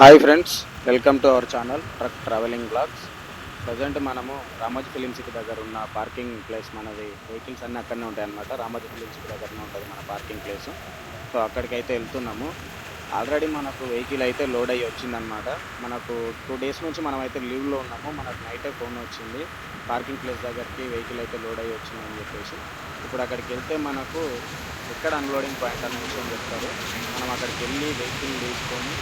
Hi friends welcome to our channel truck travelling blogs. Present మనము Ramoji film city దగ్గర ఉన్న parking place మనది. Vehicles అన్నీ అక్కడనే ఉంటాయి అన్నమాట రామోజీ ఫిలిం సిటీ దగ్గరనే ఉంటుంది మన పార్కింగ్ ప్లేస్. సో అక్కడికి అయితే వెళ్తున్నాము. ఆల్రెడీ మనకు వెహికల్ అయితే లోడ్ అయ్యి వచ్చిందనమాట మనకు టూ డేస్ నుంచి మనం అయితే లీవ్లో ఉన్నాము. మనకు నైటే ఫోన్ వచ్చింది. పార్కింగ్ ప్లేస్ దగ్గరికి వెహికల్ అయితే లోడ్ అయ్యి వచ్చిందని చెప్పేసి. ఇప్పుడు అక్కడికి వెళ్తే మనకు ఎక్కడ అన్లోడింగ్ పాయింట్ అని చెప్తారు. మనం అక్కడికి వెళ్ళి వెహికల్ తీసుకొని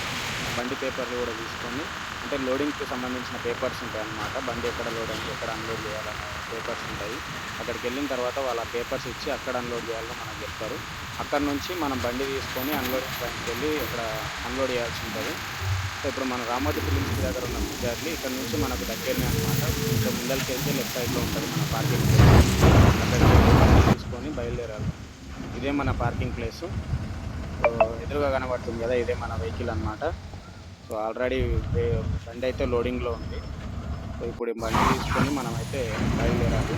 బండి పేపర్లు కూడా తీసుకొని అంటే లోడింగ్కి సంబంధించిన పేపర్స్ ఉంటాయి అన్నమాట బండి ఎక్కడ లోడ్ అయింది ఎక్కడ అన్లోడ్ చేయాలన్న పేపర్స్ ఉంటాయి. అక్కడికి వెళ్ళిన తర్వాత వాళ్ళ పేపర్స్ ఇచ్చి అక్కడ అన్లోడ్ చేయాలో మనకు చెప్తారు. అక్కడ నుంచి మనం బండి తీసుకొని అన్లోడింగ్ పాయింట్కి వెళ్ళి ఇక్కడ అన్లోడ్ చేయాల్సి ఉంటుంది. సో ఇప్పుడు మన రామోజీ ఫిలిం సిటీ దగ్గర ఉన్న విద్యార్థి ఇక్కడ నుంచి మనకు దగ్గరనే అనమాట కొంచెం ముందరికి వెళ్తే లెఫ్ట్ సైడ్లో ఉంటుంది మన పార్కింగ్ ప్లేస్. అక్కడికి తీసుకొని బయలుదేరాలి. ఇదే మన పార్కింగ్ ప్లేసు. ఎదురుగా కనబడుతుంది కదా ఇదే మన వెహికల్ అన్నమాట. సో ఆల్రెడీ బండి అయితే లోడింగ్లో ఉంది. సో ఇప్పుడు బండి తీసుకొని మనం అయితే బయలుదేరాలి.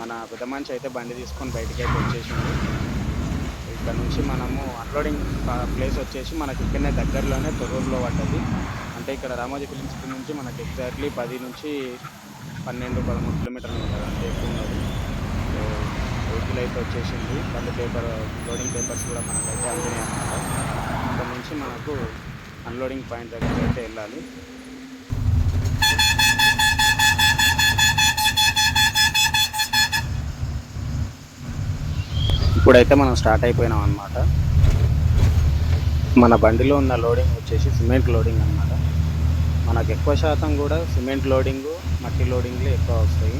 మన పెద్ద మనిషి అయితే బండి తీసుకొని బయటికి అయితే వచ్చేసింది ఇక్కడ నుంచి మనము అన్లోడింగ్ ప్లేస్ వచ్చేసి మనకి ఇక్కడనే దగ్గరలోనే తొర్రూరులో పడ్డది. అంటే ఇక్కడ రామోజీ ఫిలిం సిటీ నుంచి మనకి ఎగ్జాక్ట్లీ పది నుంచి పన్నెండు పదమూడు కిలోమీటర్లు ఉంటుంది. అంటే ఎక్కువ ఉన్నది సో వెహికల్ అయితే వచ్చేసింది. బండి పేపర్ లోడింగ్ పేపర్స్ కూడా మనకైతే అందినాయి అనమాట ఇక్కడ నుంచి మనకు అన్లోడింగ్ పాయింట్ దగ్గరికి అయితే వెళ్ళాలి. ఇప్పుడైతే మనం స్టార్ట్ అయిపోయినాం అనమాట మన బండిలో ఉన్న లోడింగ్ వచ్చేసి సిమెంట్ లోడింగ్ అన్నమాట. మనకు ఎక్కువ శాతం కూడా సిమెంట్ లోడింగు మట్టి లోడింగ్లు ఎక్కువ వస్తాయి.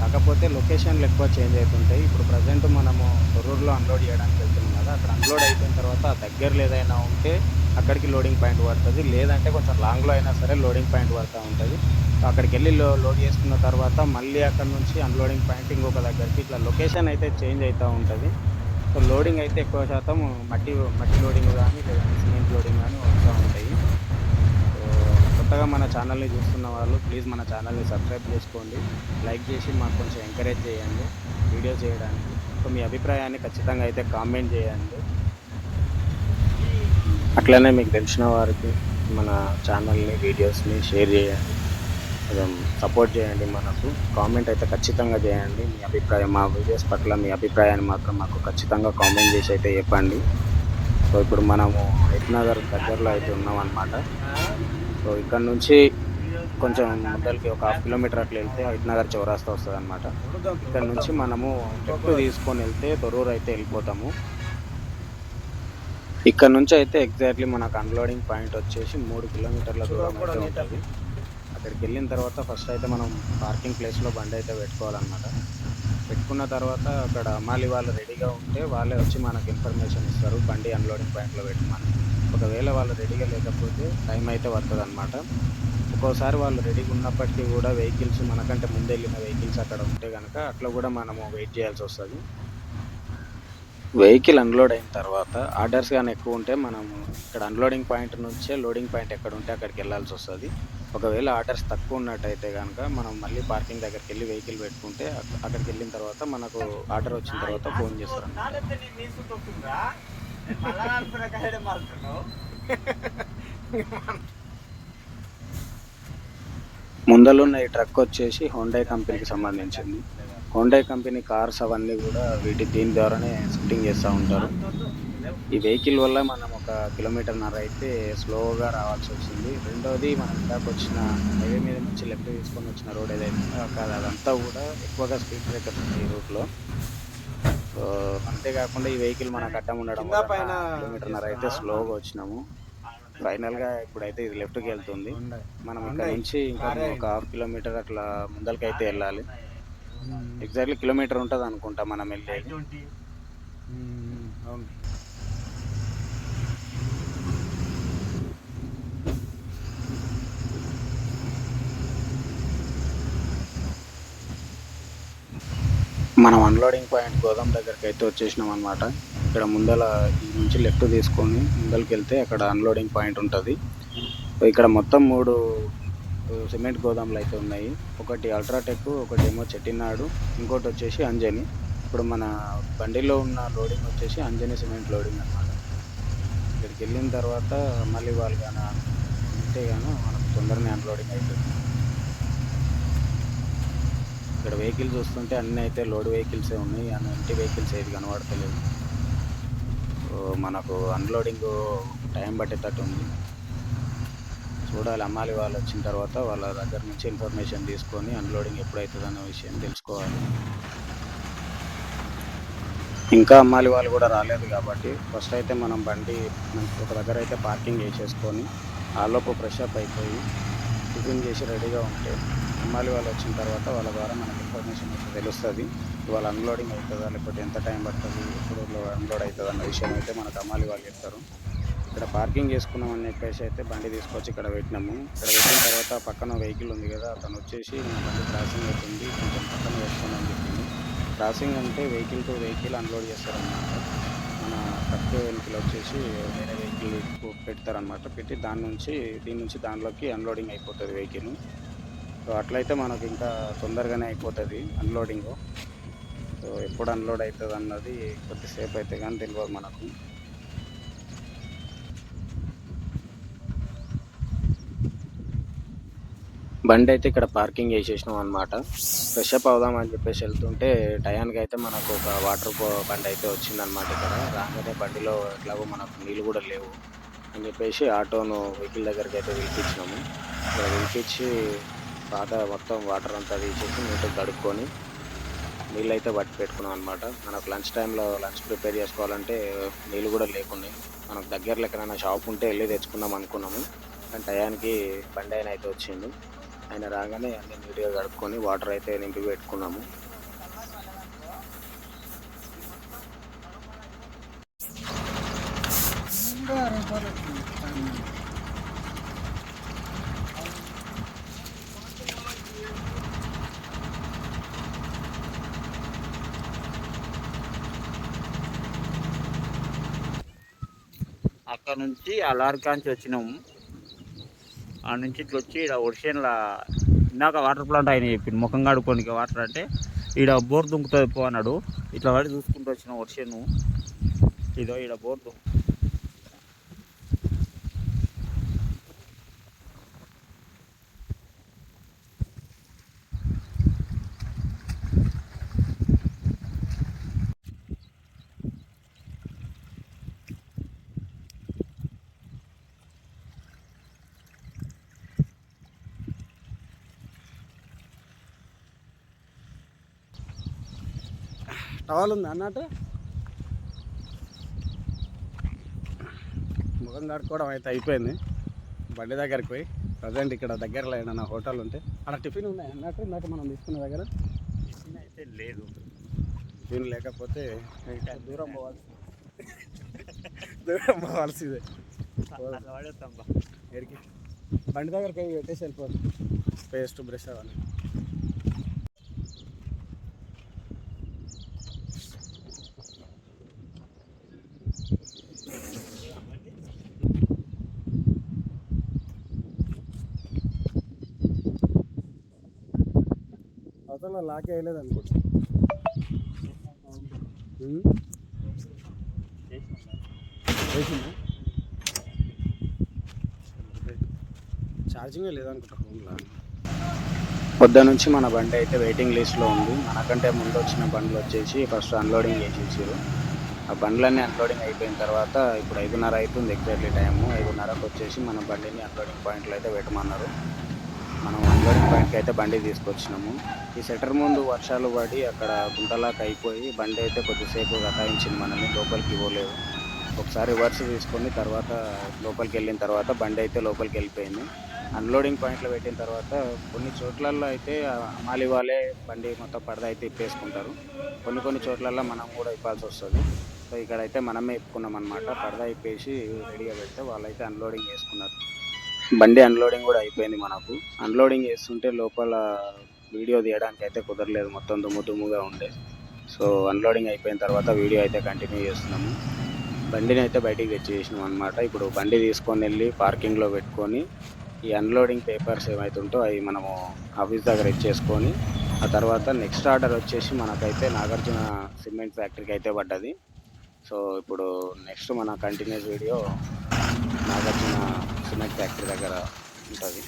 కాకపోతే లొకేషన్లు ఎక్కువ చేంజ్ అవుతుంటాయి. ఇప్పుడు ప్రజెంట్ మనము తొర్రూరులో అన్లోడ్ చేయడానికి వెళ్తున్నాం కదా అక్కడ అన్లోడ్ అయిపోయిన తర్వాత ఆ దగ్గరలో ఏదైనా ఉంటే అక్కడికి లోడింగ్ పాయింట్ పడుతుంది. లేదంటే కొంచెం లాంగ్లో అయినా సరే లోడింగ్ పాయింట్ పడుతూ ఉంటుంది. సో అక్కడికి వెళ్ళి లో లోడ్ చేసుకున్న తర్వాత మళ్ళీ అక్కడ నుంచి అన్లోడింగ్ పాయింట్ ఇంకొక దగ్గరికి ఇట్లా లొకేషన్ అయితే చేంజ్ అవుతూ ఉంటుంది. సో లోడింగ్ అయితే ఎక్కువ శాతం మట్టి మట్టి లోడింగ్ కానీ లేదంటే సిమెంట్ లోడింగ్ కానీ వస్తూ ఉంటాయి. కొత్తగా మన ఛానల్ని చూస్తున్న వాళ్ళు ప్లీజ్ మన ఛానల్ని సబ్స్క్రైబ్ చేసుకోండి. లైక్ చేసి మాకు కొంచెం ఎంకరేజ్ చేయండి. వీడియో చేయడానికి. సో మీ అభిప్రాయాన్ని ఖచ్చితంగా అయితే కామెంట్ చేయండి. అట్లనే మీకు తెలిసిన వారికి మన ఛానల్ని వీడియోస్ని షేర్ చేయండి. కొంచెం సపోర్ట్ చేయండి మనకు. కామెంట్ అయితే ఖచ్చితంగా చేయండి. మీ అభిప్రాయం మా వీడియోస్ పట్ల మీ అభిప్రాయాన్ని మాత్రం మాకు ఖచ్చితంగా కామెంట్ చేసి అయితే చెప్పండి. సో ఇప్పుడు మనము నగర్ దగ్గరలో అయితే ఉన్నాం అనమాట సో ఇక్కడ నుంచి కొంచెం ముందరికి ఒక హాఫ్ కిలోమీటర్ అట్లా వెళ్తే హైట్నగర్ చౌరాస్తా వస్తుంది అనమాట ఇక్కడ నుంచి మనము లెఫ్ట్ తీసుకొని వెళ్తే తొర్రూరు అయితే వెళ్ళిపోతాము. ఇక్కడ నుంచి అయితే ఎగ్జాక్ట్లీ మనకు అన్లోడింగ్ పాయింట్ వచ్చేసి మూడు కిలోమీటర్ల దూరం అయితే ఉంటుంది. అక్కడికి వెళ్ళిన తర్వాత ఫస్ట్ అయితే మనం పార్కింగ్ ప్లేస్లో బండి అయితే పెట్టుకోవాలన్నమాట. పెట్టుకున్న తర్వాత అక్కడ అమ్మాలి వాళ్ళు రెడీగా ఉంటే వాళ్ళే వచ్చి మనకు ఇన్ఫర్మేషన్ ఇస్తారు బండి అన్లోడింగ్ పాయింట్లో పెట్టమని. ఒకవేళ వాళ్ళు రెడీగా లేకపోతే టైం అయితే పడుతుంది అనమాట ఒక్కోసారి వాళ్ళు రెడీగా ఉన్నప్పటికీ కూడా వెహికల్స్ మనకంటే ముందు వెళ్ళిన వెహికల్స్ అక్కడ ఉంటే కనుక అట్లా కూడా మనము వెయిట్ చేయాల్సి వస్తుంది. వెహికల్ అన్లోడ్ అయిన తర్వాత ఆర్డర్స్ కానీ ఎక్కువ ఉంటే మనం ఇక్కడ అన్లోడింగ్ పాయింట్ నుంచే లోడింగ్ పాయింట్ ఎక్కడ ఉంటే అక్కడికి వెళ్ళాల్సి వస్తుంది. ఒకవేళ ఆర్డర్స్ తక్కువ ఉన్నట్టయితే కనుక మనం మళ్ళీ పార్కింగ్ దగ్గరికి వెళ్ళి వెహికల్ పెట్టుకుంటే అక్కడికి వెళ్ళిన తర్వాత మనకు ఆర్డర్ వచ్చిన తర్వాత ఫోన్ చేస్తారు ముందలున్న ఈ ట్రక్ వచ్చేసి హోండై కంపెనీకి సంబంధించింది. హోండై కంపెనీ కార్స్ అవన్నీ కూడా వీటి దీని ద్వారానే షిఫ్టింగ్ చేస్తూ ఉంటారు. ఈ వెహికల్ వల్ల మనం ఒక కిలోమీటర్న్నర అయితే స్లోగా రావాల్సి వచ్చింది రెండోది మనం ఇందాక వచ్చిన హైవే మీద నుంచి లెఫ్ట్ తీసుకొని వచ్చిన రోడ్ ఏదైతే ఉందో? అదంతా కూడా ఎక్కువగా స్పీడ్ బ్రేకర్స్ ఉన్నాయి ఈ రూట్లో సో అంతేకాకుండా ఈ వెహికల్ మనకు అడ్డం ఉండడం వల్ల కిలోమీటర్న్నర అయితే స్లోగా వచ్చినాము. ఫైనల్గా ఇప్పుడైతే ఇది లెఫ్ట్కి వెళ్తుంది. మనం ఇక్కడ నుంచి ఇంకా ఒక హాఫ్ కిలోమీటర్ అట్లా ముందరికి అయితే వెళ్ళాలి. ఎగ్జాక్ట్లీ కిలోమీటర్ ఉంటుంది అనుకుంటా మనం వెళ్ళేది. అవును. మనం అన్లోడింగ్ పాయింట్ గోదాం దగ్గరికి అయితే వచ్చేసినాం అనమాట ఇక్కడ ముందల ఈ నుంచి లెఫ్ట్ తీసుకొని ముందరికి వెళ్తే అక్కడ అన్లోడింగ్ పాయింట్ ఉంటుంది. ఇక్కడ మొత్తం మూడు సిమెంట్ గోదాములు అయితే ఉన్నాయి. ఒకటి అల్ట్రాటెక్ ఒకటి ఏమో చెట్టినాడు ఇంకోటి వచ్చేసి అంజని. ఇప్పుడు మన బండిలో ఉన్న లోడింగ్ వచ్చేసి అంజని సిమెంట్ లోడింగ్ అన్నమాట. ఇక్కడికి వెళ్ళిన తర్వాత మళ్ళీ వాళ్ళు కానీ ఉంటే గాను మనకు తొందరనే అన్లోడింగ్ అవుతుంది ఇక్కడ వెహికల్ చూస్తుంటే అన్నీ అయితే లోడ్ వెహికల్సే ఉన్నాయి. అన్ని ఇంటి వెహికల్స్ ఏది కనబడతలేదు. సో మనకు అన్లోడింగ్ టైం పట్టేటట్టు ఉంది చూడాలి. అమ్మాలి వాళ్ళు వచ్చిన తర్వాత వాళ్ళ దగ్గర నుంచి ఇన్ఫర్మేషన్ తీసుకొని అన్లోడింగ్ ఎప్పుడవుతుంది అనే విషయం తెలుసుకోవాలి. ఇంకా అమ్మాలి వాళ్ళు కూడా రాలేదు కాబట్టి ఫస్ట్ అయితే మనం బండి ఒక దగ్గర అయితే పార్కింగ్ చేసేసుకొని ఆలోపు ఫ్రెష్ అప్ అయిపోయి టిఫిన్ చేసి రెడీగా ఉంటే అమ్మాలి వాళ్ళు వచ్చిన తర్వాత వాళ్ళ ద్వారా మనకి ఇన్ఫర్మేషన్ అయితే తెలుస్తుంది. ఇవాళ అన్లోడింగ్ అవుతుందా లేకపోతే ఎంత టైం పడుతుంది? ఎప్పుడు అన్లోడ్ అవుతుంది అన్న విషయం అయితే మనకు అమ్మాలి వాళ్ళు చెప్తారు. ఇక్కడ పార్కింగ్ చేసుకున్నాం అని చెప్పేసి అయితే బండి తీసుకొచ్చి ఇక్కడ పెట్టినాము. ఇక్కడ పెట్టిన తర్వాత పక్కన వెహికల్ ఉంది కదా అతను వచ్చేసి బండి క్రాసింగ్ అవుతుంది కొంచెం పక్కన పెట్టుకోండి చెప్పింది క్రాసింగ్ అంటే వెహికల్ టు వెహికల్ అన్లోడ్ చేస్తారనమాట మన కట్ వెహికల్ వచ్చేసి వేరే వెహికల్ పెడతారనమాట పెట్టి దాని నుంచి దీని నుంచి దానిలోకి అన్లోడింగ్ అయిపోతుంది వెహికల్ సో అట్లయితే మనకు ఇంకా తొందరగానే అయిపోతుంది అన్లోడింగ్ సో ఎప్పుడు అన్లోడ్ అవుతుంది అన్నది కొద్దిసేపు అయితే కానీ తెలియదు మనకు. బండి అయితే ఇక్కడ పార్కింగ్ చేసేసినాం అనమాట ఫ్రెష్ అప్ అవుదాం అని చెప్పేసి వెళ్తుంటే టయానికి అయితే మనకు ఒక వాటర్ బండి అయితే వచ్చిందనమాట ఇక్కడ. రాగానే బండిలో ఎట్లాగో మనకు నీళ్ళు కూడా లేవు అని చెప్పేసి ఆటోను వెహికల్ దగ్గరికి అయితే పిలిపించినాము. ఇక్కడ పిలిపించి పాత మొత్తం వాటర్ అంతా తీసేసి నీట్గా కడుక్కొని నీళ్ళు అయితే పట్టి పెట్టుకున్నాం అనమాట మనకు లంచ్ టైంలో లంచ్ ప్రిపేర్ చేసుకోవాలంటే నీళ్ళు కూడా లేకున్నాయి మనకు దగ్గరలో ఎక్కడైనా షాప్ ఉంటే వెళ్ళి తెచ్చుకుందాం అనుకున్నాము. కానీ టయానికి బండి ఆయన అయితే వచ్చింది. ఆయన రాగానే అన్ని నీట్గా కడుక్కొని వాటర్ అయితే నింపి పెట్టుకున్నాము. అక్కడ నుంచి ఆ లారీ కాంచి వచ్చినాము. ఆ నుంచి ఇట్లా వచ్చి ఇక్కడ ఒడిషన్లా ఇందాక వాటర్ ప్లాంట్ ఆయన చెప్పింది ముఖం కడుక్కోనికి వాటర్ అంటే ఈడ బోర్ దుంకుతుంది పో అన్నాడు. ఇట్లా పడి చూసుకుంటూ వచ్చిన వర్షను ఇదో ఇక్కడ బోర్ దుంకు టవల్ ఉంది అన్నట్టు ముఖం కడుక్కోవడం అయితే అయిపోయింది. బండి దగ్గరికి పోయి ప్రజెంట్ ఇక్కడ దగ్గరలో ఏదైనా హోటల్ ఉంటే అక్కడ టిఫిన్ ఉన్నాయి అన్నట్టు ఇందాక మనం తీసుకున్న దగ్గర. అయితే లేదు. టిఫిన్ లేకపోతే దూరం పోవాల్సి దూరం పోవాల్సిందే. బండి దగ్గరికి పోయి పెట్టేసి వెళ్ళిపోదు పేస్ట్ బ్రష్ అవన్నీ. అవతల లాక్ వేయలేదు అనుకుంటా. వేసిందా ఛార్జింగే లేదనుకుంటా ఫోన్లో. పొద్దు నుంచి మన బండి అయితే వెయిటింగ్ లిస్ట్లో ఉంది. మనకంటే ముందు వచ్చిన బండ్లు వచ్చేసి ఫస్ట్ అన్లోడింగ్ చేసేసారు. ఆ బండ్లన్నీ అన్లోడింగ్ అయిపోయిన తర్వాత ఇప్పుడు ఐదున్నర అవుతుంది ఎగ్జాక్ట్లీ టైము ఐదున్నరకు వచ్చేసి మన బండిని అన్లోడింగ్ పాయింట్లో అయితే పెట్టమన్నారు. మనం అన్లోడింగ్ పాయింట్కి అయితే బండి తీసుకొచ్చినాము. ఈ సెటర్ ముందు వర్షాలు పడి అక్కడ గుంటలాగా అయిపోయి బండి అయితే కొద్దిసేపు కటాయించింది మనల్ని లోపలికి ఇవ్వలేదు ఒకసారి రివర్స్ తీసుకొని తర్వాత లోపలికి వెళ్ళిన తర్వాత బండి అయితే లోపలికి వెళ్ళిపోయింది. అన్లోడింగ్ పాయింట్లో పెట్టిన తర్వాత కొన్ని చోట్లలో అయితే అమాలి వాళ్ళే బండి మొత్తం పడద అయితే ఇప్పేసుకుంటారు. కొన్ని కొన్ని చోట్లలో మనం కూడా ఇవ్వాల్సి వస్తుంది. సో ఇక్కడైతే మనమే ఇప్పుకున్నాం అనమాట పరద ఇప్పేసి రెడీగా పెడితే వాళ్ళైతే అన్లోడింగ్ చేసుకున్నారు. బండి అన్లోడింగ్ కూడా అయిపోయింది మనకు. అన్లోడింగ్ చేస్తుంటే లోపల వీడియో తీయడానికి అయితే కుదరలేదు. మొత్తం దుమ్ము దుమ్ముగా ఉండే. సో అన్లోడింగ్ అయిపోయిన తర్వాత వీడియో అయితే కంటిన్యూ చేస్తున్నాము. బండిని అయితే బయటికి తెచ్చేసినాం అనమాట ఇప్పుడు బండి తీసుకొని వెళ్ళి పార్కింగ్లో పెట్టుకొని ఈ అన్లోడింగ్ పేపర్స్ ఏమైతే ఉంటో అవి మనము ఆఫీస్ దగ్గర ఇచ్చేసుకొని ఆ తర్వాత నెక్స్ట్ ఆర్డర్ వచ్చేసి మనకైతే నాగార్జున సిమెంట్ ఫ్యాక్టరీకి అయితే పడ్డది. సో ఇప్పుడు నెక్స్ట్ మన కంటిన్యూస్ వీడియో నాగార్జున చిన్న ఫ్యాక్టరీ దగ్గర ఉంటుంది.